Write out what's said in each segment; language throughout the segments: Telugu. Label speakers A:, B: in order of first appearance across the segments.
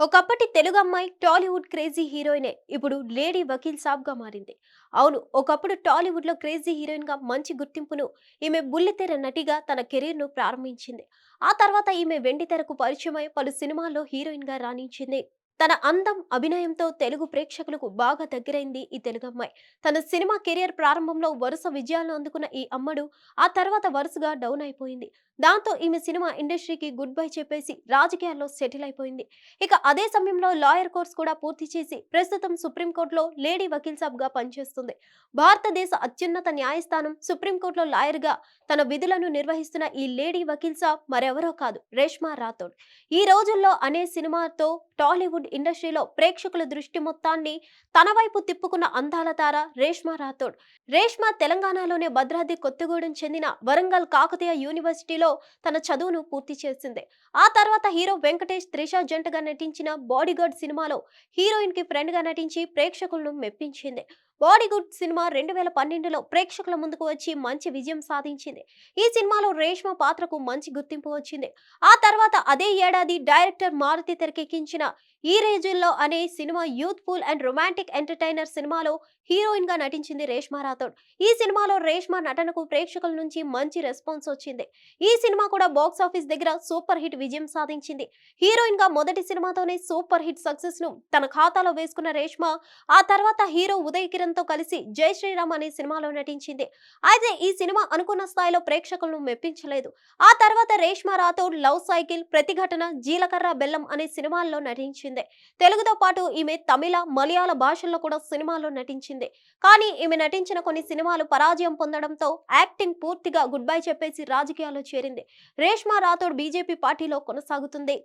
A: ఒకప్పటి తెలుగు అమ్మాయి టాలీవుడ్ క్రేజీ హీరోయినే ఇప్పుడు లేడీ వకీల్ సాబ్గా మారింది. అవును ఒకప్పుడు టాలీవుడ్లో క్రేజీ హీరోయిన్గా మంచి గుర్తింపును ఈమె బుల్లితెర నటిగా తన కెరీర్ను ప్రారంభించింది. ఆ తర్వాత ఈమె వెండితెరకు పరిచయమై పలు సినిమాల్లో హీరోయిన్గా రాణించింది. తన అందం అభినయంతో తెలుగు ప్రేక్షకులకు బాగా దగ్గరైంది ఈ తెలుగు అమ్మాయి తన సినిమా కెరియర్ ప్రారంభంలో వరుస విజయాలను అందుకున్న ఈ అమ్మడు ఆ తర్వాత వరుసగా డౌన్ అయిపోయింది. దాంతో ఈమె సినిమా ఇండస్ట్రీకి గుడ్ బై చెప్పేసి రాజకీయాల్లో సెటిల్ అయిపోయింది. ఇక అదే సమయంలో లాయర్ కోర్స్ కూడా పూర్తి చేసి ప్రస్తుతం సుప్రీంకోర్టులో లేడీ వకీల్ సాబ్గా పనిచేస్తుంది. భారతదేశ అత్యున్నత న్యాయస్థానం సుప్రీంకోర్టులో లాయర్గా తన విధులను నిర్వహిస్తున్న ఈ లేడీ వకీల్ సాబ్ మరెవరో కాదు రేష్మా రాథోడ్. ఈ రోజుల్లో అనే సినిమాతో టాలీవుడ్ ఇండస్ట్రీలో ప్రేక్షకుల దృష్టి మొత్తాన్ని తన వైపు తిప్పుకున్న అందాల తార రేష్మా రాథోడ్. రేష్మా తెలంగాణలోనే భద్రాద్రి కొత్తగూడెం చెందిన వరంగల్ కాకతీయ యూనివర్సిటీలో తన చదువును పూర్తి చేసింది. ఆ తర్వాత హీరో వెంకటేష్ త్రిష జంటగా నటించిన బాడీగార్డ్ సినిమాలో హీరోయిన్కి ఫ్రెండ్గా నటించి ప్రేక్షకులను మెప్పించింది. బాడీగుడ్ సినిమా రెండు వేల పన్నెండులో ప్రేక్షకుల ముందుకు వచ్చి మంచి విజయం సాధించింది. ఈ సినిమాలో రేష్మ పాత్రకు మంచి గుర్తింపు వచ్చింది. ఆ తర్వాత అదే ఏడాది డైరెక్టర్ మారుతి తెరకెక్కించిన ఈ రేజుల్లో అనే cinema youthful and romantic entertainer సినిమాలో హీరోయిన్గా నటించింది రేష్మా రాథోడ్. ఈ సినిమాలో రేష్మా నటనకు ప్రేక్షకుల నుంచి మంచి రెస్పాన్స్ వచ్చింది. ఈ సినిమా కూడా బాక్స్ ఆఫీస్ దగ్గర సూపర్ హిట్ విజయం సాధించింది. హీరోయిన్గా మొదటి సినిమాతోనే సూపర్ హిట్ సక్సెస్ను తన ఖాతాలో వేసుకున్న రేష్మా ఆ తర్వాత హీరో ఉదయ్ కిరణ్ తో కలిసి జై శ్రీరామ్ అనే సినిమాలో నటించింది. అయితే ఈ సినిమా అనుకున్న స్థాయిలో ప్రేక్షకులను మెప్పించలేదు. ఆ తర్వాత రేష్మా రాథోడ్ లవ్ సైకిల్ ప్రతిఘటన జీలకర్ర బెల్లం అనే సినిమాల్లో నటించింది. తెలుగుతో పాటు ఈమె తమిళ మలయాళ భాషల్లో కూడా సినిమాల్లో నటించింది. కానీ ఈమె నటించిన కొన్ని సినిమాలు పరాజయం పొందడంతో యాక్టింగ్ పూర్తిగా గుడ్ బై చెప్పేసి రాజకీయాల్లో చేరింది. రేష్మా రాథోడ్ బీజేపీ పార్టీలో కొనసాగుతుంది.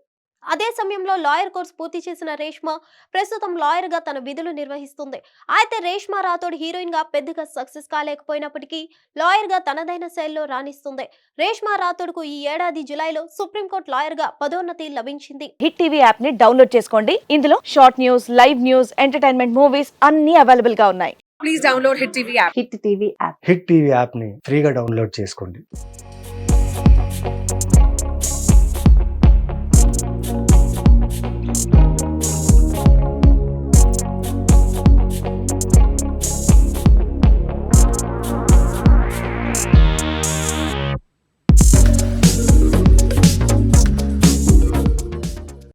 A: అదే సమయంలో లాయర్ కోర్స్ పూర్తి చేసిన రేష్మా ప్రస్తుతం లాయర్గా తన విధులు నిర్వహిస్తుంది. అయితే రేష్మా రాథోడ్ హీరోయిన్గా పెద్దగా సక్సెస్ కాలేకపోయినప్పటికీ లాయర్గా తనదైన శైలిలో రాణిస్తుంది. రేష్మా రాథోడ్కు ఈ ఏడాది జులైలో సుప్రీంకోర్టు లాయర్గా పదోన్నతి లభించింది.
B: హిట్ టీవీ యాప్ని డౌన్లోడ్ చేసుకోండి. ఇందులో short news live news entertainment movies అన్ని అవైలబుల్గా ఉన్నాయి.
C: please download Hit TV app.
B: Hit TV app.
D: Hit TV యాప్ని ఫ్రీగా డౌన్లోడ్ చేసుకోండి.